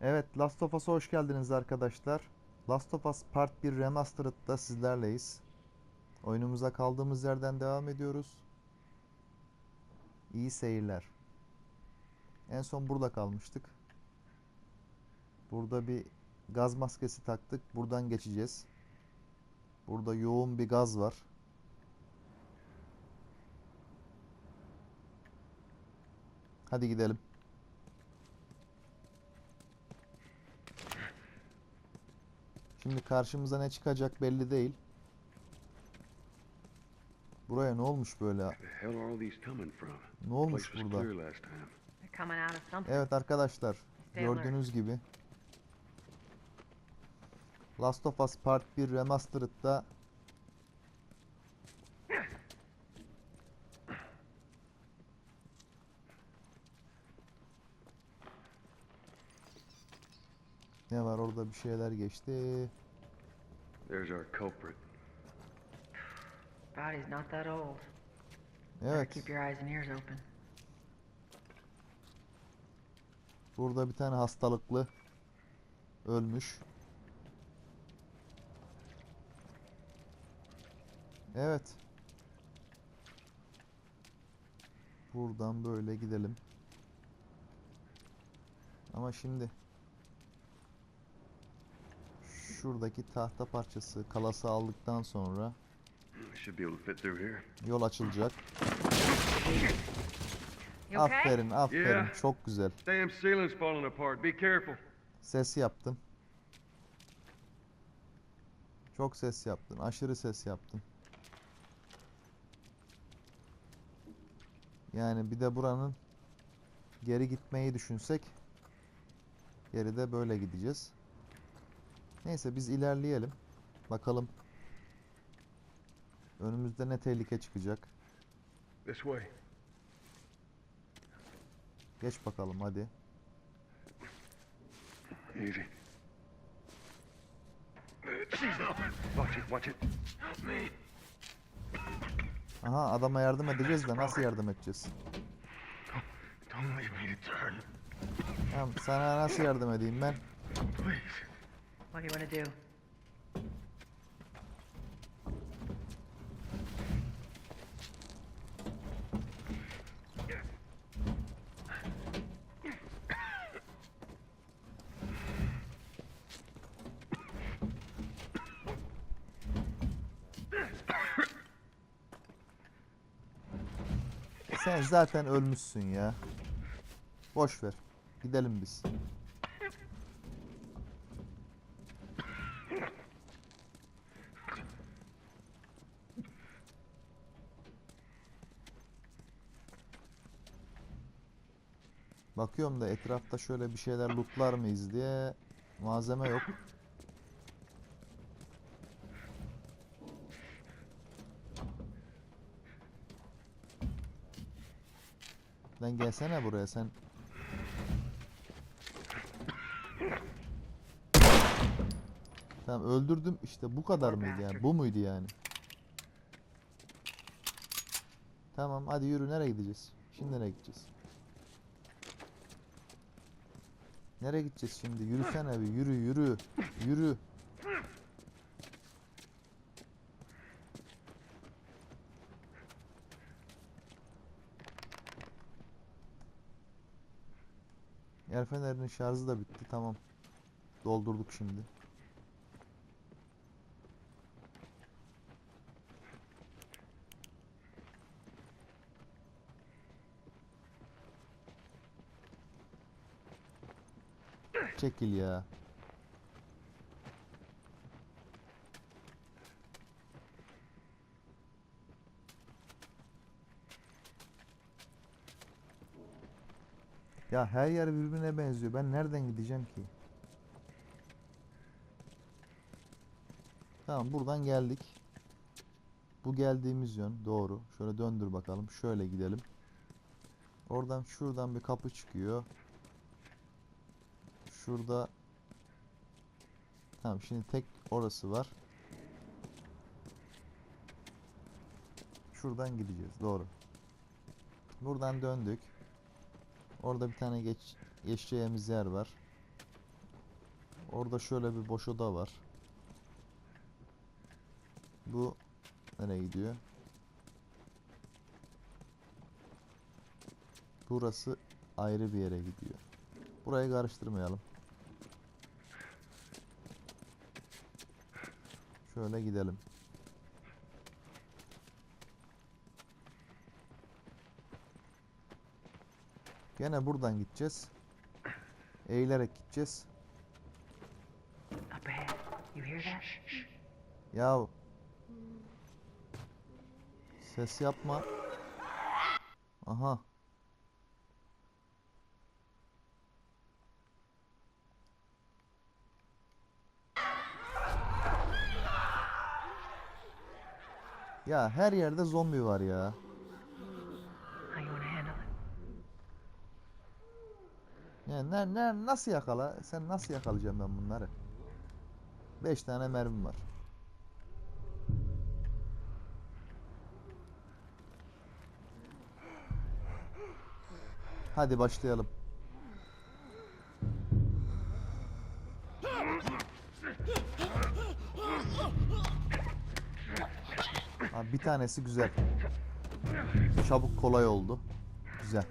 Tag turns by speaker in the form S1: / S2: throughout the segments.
S1: Evet, Last of Us'a hoş geldiniz arkadaşlar. Last of Us Part 1 Remastered'da sizlerleyiz. Oyunumuza kaldığımız yerden devam ediyoruz. İyi seyirler. En son burada kalmıştık. Burada bir gaz maskesi taktık. Buradan geçeceğiz. Burada yoğun bir gaz var. Hadi gidelim. Şimdi karşımıza ne çıkacak belli değil. Buraya ne olmuş böyle? Ne olmuş burada? Evet arkadaşlar, gördüğünüz gibi Last of Us Part 1 Remastered'da Ne var orada bir şeyler geçti.
S2: There's our culprit.
S3: Body's not that old.
S1: Evet,
S3: keep your eyes and ears open.
S1: burada bir tane hastalıklı ölmüş. Evet. Buradan böyle gidelim. Ama şimdi şuradaki tahta parçası kalası aldıktan sonra yol açılacak. Aferin, aferin. Çok güzel.
S2: Damn ceiling's falling apart. Be careful.
S1: Ses yaptın. Çok ses yaptın. Aşırı ses yaptın. Yani bir de buranın geri gitmeyi düşünsek geride böyle gideceğiz. Neyse biz ilerleyelim. Bakalım önümüzde ne tehlike çıkacak.
S2: This way.
S1: Geç bakalım hadi.
S2: Easy. Watch it, watch it. Me.
S1: Aha adama yardım edeceğiz de nasıl yardım edeceğiz? Tamam, sana nasıl yardım edeyim ben?
S2: Please.
S3: What do you want to do?
S1: Sen zaten ölmüşsün ya. Boş ver. Gidelim biz. Bakıyorum da etrafta şöyle bir şeyler lootlar mıyız diye malzeme yok. Lan gelsene buraya sen. Tamam öldürdüm işte bu kadar mıydı yani bu muydu yani? Tamam hadi yürü nereye gideceğiz? Şimdi nereye gideceğiz? Nereye gideceğiz şimdi? Yürüsene bir yürü yürü yürü. El fenerinin şarjı da bitti tamam. Doldurduk şimdi. Çekil ya. Ya her yer birbirine benziyor. Ben nereden gideceğim ki? Tamam buradan geldik. Bu geldiğimiz yön doğru. Şöyle döndür bakalım. Şöyle gidelim. Oradan şuradan bir kapı çıkıyor. Şurada Tamam şimdi tek orası var. Şuradan gideceğiz. Doğru. Buradan döndük. Orada bir tane geç geçeceğimiz yer var. Orada şöyle bir boş oda var. Bu nereye gidiyor? Burası ayrı bir yere gidiyor. Burayı karıştırmayalım. Şöyle gidelim. Gene buradan gideceğiz. Eğilerek gideceğiz. Ya ses yapma. Aha. Ya her yerde zombi var ya. Ya ne, ne, nasıl yakala? Sen nasıl yakalayacağım ben bunları? 5 tane mermim var. Hadi başlayalım. Abi bir tanesi güzel. Çabuk kolay oldu. Güzel.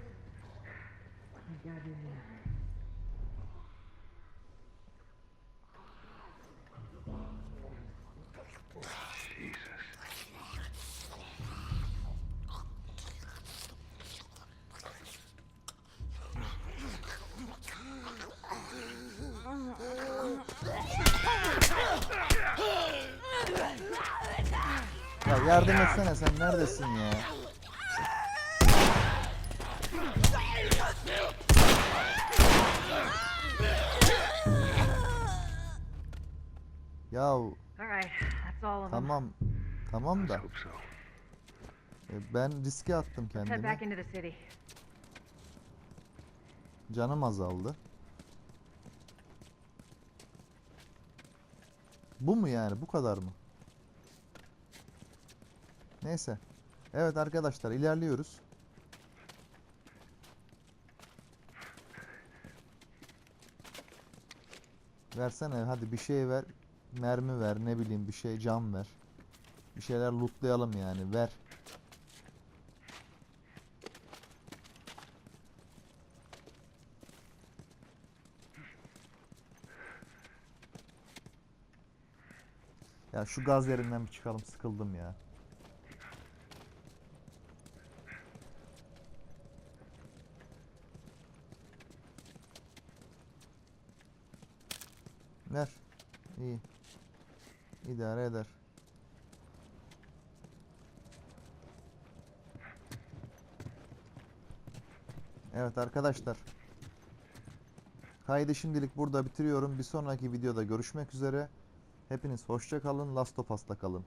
S1: Ya yardım etsene sen neredesin ya? Ya
S3: All right, that's all of them.
S1: tamam tamam da e, ben riske attım
S3: Head back
S1: kendimi.
S3: into the city.
S1: Canım azaldı. Bu mu yani? Bu kadar mı? Neyse. Evet arkadaşlar ilerliyoruz. Versene hadi bir şey ver. Mermi ver ne bileyim bir şey cam ver. Bir şeyler lootlayalım yani ver. Ya şu gaz yerinden bir çıkalım sıkıldım ya. Ver. İyi. İdare eder. Evet arkadaşlar. Kaydı şimdilik burada bitiriyorum. Bir sonraki videoda görüşmek üzere. Hepiniz hoşça kalın. Last of Us'ta kalın.